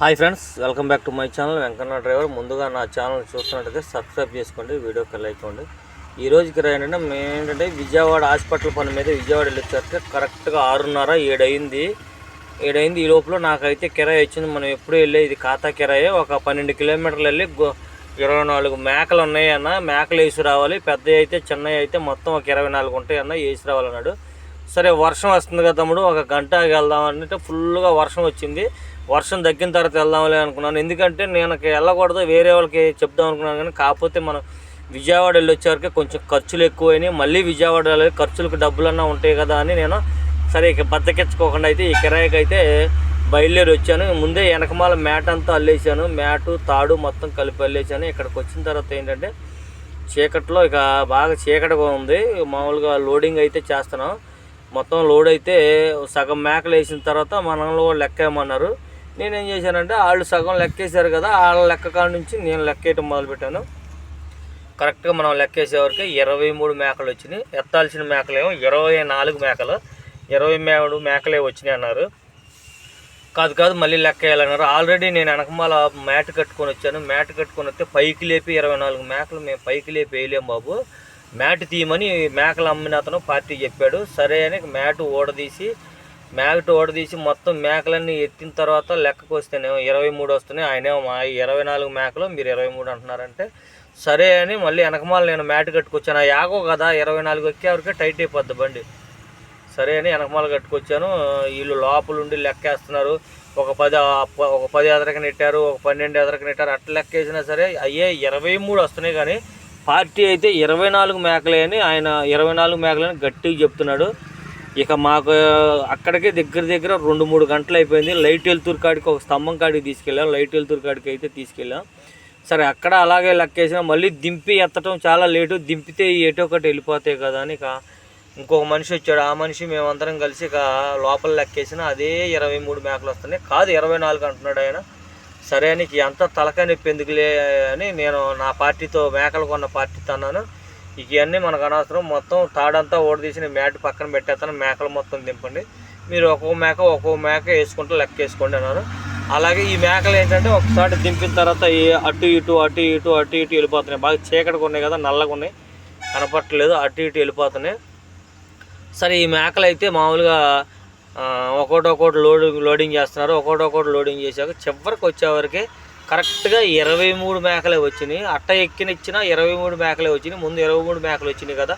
Hi friends welcome back to my channel. Venkanna driver. ముందుగా నా channel చూస్తున్నట్టయితే subscribe చేసుకోండి వీడియోకి లైక్ ఇవ్వండి. ఈ రోజుకి ఏంటంటే మేము ఏంటంటే విజయవాడ హాస్పిటల్ పని మీద విజయవాడ వెళ్ళొచ్చాక కరెక్ట్గా ఆరున్నర ఏడు అయింది ఏడైంది. ఈ లోపల నాకైతే కిరాయి వచ్చింది. మనం ఎప్పుడు వెళ్ళే ఇది ఖాతా కిరాయి. ఒక పన్నెండు కిలోమీటర్లు వెళ్ళి ఇరవై నాలుగు మేకలు ఉన్నాయి అన్న. మేకలు వేసి రావాలి. పెద్దవి అయితే చిన్నవి అయితే మొత్తం ఒక ఇరవై నాలుగు ఉంటాయి అన్న. వేసి రావాలన్నాడు. సరే వర్షం వస్తుంది కదా తమ్ముడు. ఒక గంట వెళ్దాం అంటే ఫుల్గా వర్షం వచ్చింది. వర్షం తగ్గిన తర్వాత వెళ్దాంలే అనుకున్నాను. ఎందుకంటే నేను వెళ్ళకూడదు వేరే వాళ్ళకి చెప్దాం అనుకున్నాను కానీ కాకపోతే మనం విజయవాడ వెళ్ళి వచ్చేవరకు కొంచెం ఖర్చులు ఎక్కువైనాయి. మళ్ళీ విజయవాడ వెళ్ళాలి ఖర్చులకు డబ్బులన్నా ఉంటాయి కదా అని నేను సరే ఇక బద్దకెచ్చుకోకుండా అయితే ఈ కిరాయికి అయితే బయలుదేరి వచ్చాను. ముందే వెనకమాల మ్యాట్ అంతా అల్లేసాను మ్యాటు తాడు మొత్తం కలిపి అల్లేసాను ఇక్కడికి వచ్చిన తర్వాత ఏంటంటే చీకట్లో ఇక బాగా చీకటిగా ఉంది. మామూలుగా లోడింగ్ అయితే చేస్తున్నాం. మొత్తం లోడ్ అయితే సగం మేకలు వేసిన తర్వాత మనలో లెక్కేయమన్నారు. నేనేం చేశానంటే వాళ్ళు సగం లెక్కేశారు కదా వాళ్ళ లెక్క కాడ నుంచి నేను లెక్కేయటం మొదలుపెట్టాను. కరెక్ట్గా మనం లెక్కేసేవరకు ఇరవై మూడు మేకలు వచ్చినాయి. ఎత్తాల్సిన మేకలేమో ఇరవై నాలుగు మేకలు. ఇరవై మూడు మేకలే వచ్చినాయి అన్నారు. కాదు కాదు మళ్ళీ లెక్క వేయాలన్నారు ఆల్రెడీ నేను వెనకమాల మ్యాట్ కట్టుకొని వచ్చాను. మ్యాట్ కట్టుకొని వస్తే పైకి లేపి ఇరవై నాలుగు మేకలు మేము పైకి లేపి వేయలేం బాబు. మ్యాట్ తీయమని మేకలు అమ్మిన అతను పార్టీ చెప్పాడు. సరే అని మ్యాట్ ఓడదీసి మ్యాట్ ఓడదీసి మొత్తం మేకలన్నీ ఎత్తిన తర్వాత లెక్కకు వస్తేనేమో ఇరవై మూడు వస్తున్నాయి. ఆయనేమో మా ఇరవై నాలుగు మేకలు మీరు ఇరవై మూడు అంటున్నారంటే సరే అని మళ్ళీ వెనకమాల నేను మ్యాట్ కట్టుకొచ్చాను. ఆ యాగో కదా ఇరవై నాలుగు ఎక్కేవరకే టైట్ అయిపోద్ది బండి. సరే అని వెనకమాల కట్టుకొచ్చాను. వీళ్ళు లోపలుండి లెక్కేస్తున్నారు. ఒక పది ఒక పది ఎదరకి నెట్టారు ఒక పన్నెండు ఎదరకి నెట్టారు. అట్లా లెక్కేసినా సరే అయ్యే ఇరవై మూడు వస్తున్నాయి కానీ పార్టీ అయితే ఇరవై నాలుగు మేకలే అని ఆయన ఇరవై నాలుగు మేకలని గట్టిగా చెప్తున్నాడు. ఇక మాకు అక్కడికే దగ్గర దగ్గర రెండు మూడు గంటలు అయిపోయింది. లైట్ వెలుతురు కాడికి ఒక స్తంభం కాడికి తీసుకెళ్ళాం. లైట్ వెలుతురు కాడికి అయితే తీసుకెళ్ళాం. సరే అక్కడ అలాగే లెక్కేసినా. మళ్ళీ దింపి ఎత్తటం చాలా లేటు. దింపితే ఈ ఎటో ఒకటి వెళ్ళిపోతాయి కదా అని ఇక ఇంకొక మనిషి వచ్చాడు. ఆ మనిషి మేమందరం కలిసి ఇక లోపల లెక్కేసిన. అదే ఇరవై మూడు మేకలు వస్తున్నాయి. కాదు ఇరవై నాలుగు అంటున్నాడు ఆయన. సరే అని ఎంత తలకాయ నొప్పి ఎందుకులే అని నేను నా పార్టీతో మేకలు కొన్న పార్టీతో అన్నాను ఇవన్నీ మనకు అనవసరం. మొత్తం తాడంతా ఓడదీసిన మ్యాట్ పక్కన పెట్టేస్తాను. మేకలు మొత్తం దింపండి. మీరు ఒక్కో మేక ఒక్కో మేక వేసుకుంటూ లెక్క వేసుకోండి అన్నారు. అలాగే ఈ మేకలు ఏంటంటే ఒకసారి దింపిన తర్వాత అటు ఇటు అటు ఇటు అటు ఇటు వెళ్ళిపోతున్నాయి. బాగా చీకటిగా ఉన్నాయి కదా నల్లగా ఉన్నాయి. కనపట్టలేదు అటు ఇటు వెళ్ళిపోతున్నాయి. సరే ఈ మేకలు అయితే మామూలుగా ఆ, ఒకటి లోడింగ్ లోడింగ్ చేస్తున్నారు. ఒక్కోటి ఒకటి లోడింగ్ చేశాక చివరికి వచ్చేవరకే కరెక్ట్గా ఇరవై మూడు మేకలే వచ్చినాయి. అట్ట ఎక్కినిచ్చిన ఇరవై మూడు మేకలే వచ్చినాయి. ముందు ఇరవై మూడు మేకలు వచ్చినాయి కదా.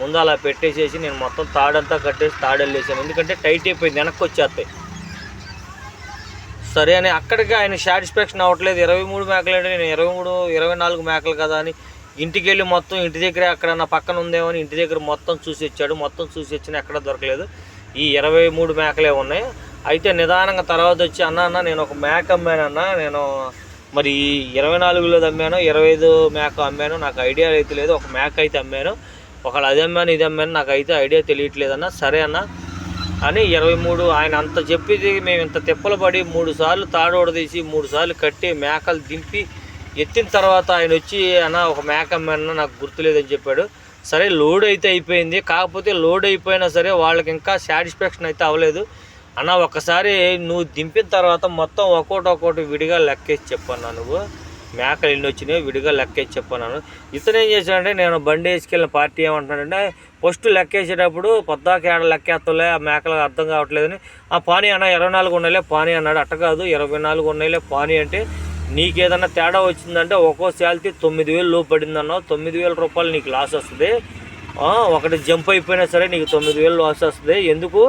ముందు అలా పెట్టేసేసి నేను మొత్తం తాడంతా కట్టేసి తాడెళ్ళేసాను ఎందుకంటే టైట్ అయిపోయింది వెనక్కి వచ్చేస్తాయి. సరే అని అక్కడికి ఆయన సాటిస్ఫాక్షన్ అవ్వట్లేదు. ఇరవై మూడు మేకలు అంటే నేను ఇరవై మూడు ఇరవై నాలుగు మేకలు కదా అని ఇంటికి వెళ్ళి మొత్తం ఇంటి దగ్గర ఎక్కడ పక్కన ఉందేమో అని ఇంటి దగ్గర మొత్తం చూసి వచ్చాడు. మొత్తం చూసి వచ్చిన ఎక్కడ దొరకలేదు. ఈ ఇరవై మూడు మేకలే ఉన్నాయి. అయితే నిదానంగా తర్వాత వచ్చి అన్న అన్న నేను ఒక మేక అమ్మానన్న నేను మరి ఇరవై నాలుగులో అమ్మాను ఇరవై ఐదు మేక అమ్మాను నాకు ఐడియా అయితే లేదు. ఒక మేక అయితే అమ్మాను. ఒకళ్ళు అది అమ్మాను ఇది అమ్మాను నాకు అయితే ఐడియా తెలియట్లేదన్న సరే అన్న. అని ఇరవై మూడు ఆయన అంత చెప్పేది మేము ఇంత తిప్పలు పడి మూడు సార్లు తాడోడదీసి మూడు సార్లు కట్టి మేకలు దింపి ఎత్తిన తర్వాత ఆయన వచ్చి అన్న ఒక మేక అమ్మానన్న నాకు గుర్తులేదని చెప్పాడు. సరే లోడ్ అయితే అయిపోయింది. కాకపోతే లోడ్ అయిపోయినా సరే వాళ్ళకి ఇంకా సాటిస్ఫాక్షన్ అయితే అవ్వలేదు. అన్న ఒక్కసారి నువ్వు దింపిన తర్వాత మొత్తం ఒక్కోటి ఒక్కోటి విడిగా లెక్కేసి చెప్పన్నా నువ్వు. మేకలు ఎన్ని వచ్చినాయో విడిగా లెక్కేసి చెప్పన్నాను ఇతను ఏం చేశాడంటే నేను బండి వేసుకెళ్ళిన పార్టీ ఏమంటున్నాడంటే ఫస్ట్ లెక్కేసేటప్పుడు పొద్దాక ఏడ లెక్కేస్తలే ఆ మేకలు అర్థం కావట్లేదని. ఆ పానీ అన్న ఇరవై నాలుగు ఉన్నాయిలే పానీ అన్నాడు. అట్ట కాదు ఇరవై నాలుగు ఉన్నాయిలే పానీ అంటే నీకేదన్నా తేడా వచ్చిందంటే ఒక్కో శాలరీ తొమ్మిది వేలు లోపు పడింది తొమ్మిది వేల రూపాయలు నీకు లాస్ వస్తుంది. ఒకటి జంప్ అయిపోయినా సరే నీకు తొమ్మిది వేలు లాస్ వస్తుంది. ఎందుకు?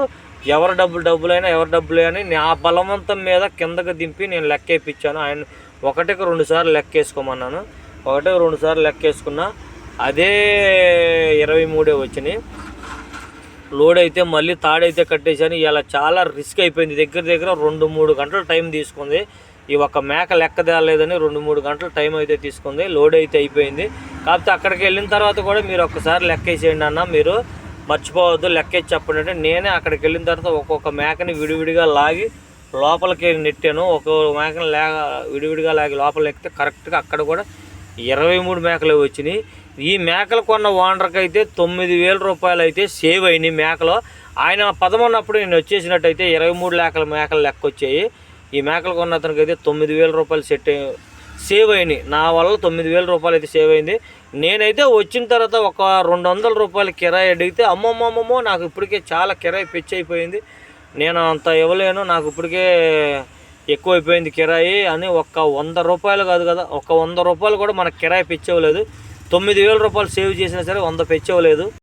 ఎవరి డబ్బులు డబ్బులైనా ఎవరి డబ్బులే అని నా బలవంతం మీద కిందకి దింపి నేను లెక్క వేయించాను ఆయన ఒకటికి రెండు సార్లు లెక్క వేసుకోమన్నాను ఒకటికి రెండు సార్లు లెక్క వేసుకున్నా అదే ఇరవై మూడే వచ్చినాయి. లోడ్ అయితే మళ్ళీ తాడైతే కట్టేశాను. ఇలా చాలా రిస్క్ అయిపోయింది. దగ్గర దగ్గర రెండు మూడు గంటలు టైం తీసుకుంది. ఈ ఒక మేక లెక్క తేలేదని రెండు మూడు గంటలు టైం అయితే తీసుకుంది. లోడ్ అయితే అయిపోయింది. కాకపోతే అక్కడికి వెళ్ళిన తర్వాత కూడా మీరు ఒక్కసారి లెక్క వేసేయండి అన్న మీరు. మర్చిపోవద్దు లెక్క వేసి చెప్పండి అంటే నేనే అక్కడికి వెళ్ళిన తర్వాత ఒక్కొక్క మేకని విడివిడిగా లాగి లోపలికి నెట్టాను. ఒక్కొక్క మేకని లేక విడివిడిగా లాగి లోపల ఎక్కితే కరెక్ట్గా అక్కడ కూడా ఇరవై మూడు మేకలు వచ్చినాయి. ఈ మేకలు కొన్న ఓనర్కి అయితే తొమ్మిది వేల రూపాయలు అయితే సేవ్ అయినాయి మేకలు. ఆయన పదమన్నప్పుడు నేను వచ్చేసినట్టయితే ఇరవై మూడు లేకల మేకలు లెక్క వచ్చాయి ఈ మేకలు కొన్న అతనికి అయితే తొమ్మిది వేల రూపాయలు సెట్ అయ్యి- సేవ్ అయినాయి. నా వల్ల తొమ్మిది వేల రూపాయలు అయితే సేవ్ అయింది. నేనైతే వచ్చిన తర్వాత ఒక రెండు వందల రూపాయలు కిరాయి అడిగితే అమ్మమ్మమ్మమ్మో నాకు ఇప్పటికే చాలా కిరాయి పిచ్చి అయిపోయింది. నేను అంత ఇవ్వలేను నాకు ఇప్పటికే ఎక్కువైపోయింది కిరాయి అని ఒక్క వంద రూపాయలు కాదు కదా ఒక వంద రూపాయలు కూడా మనకు కిరాయి పిచ్చి తొమ్మిది వేల రూపాయలు సేవ్ చేసినా సరే వంద పిచ్చి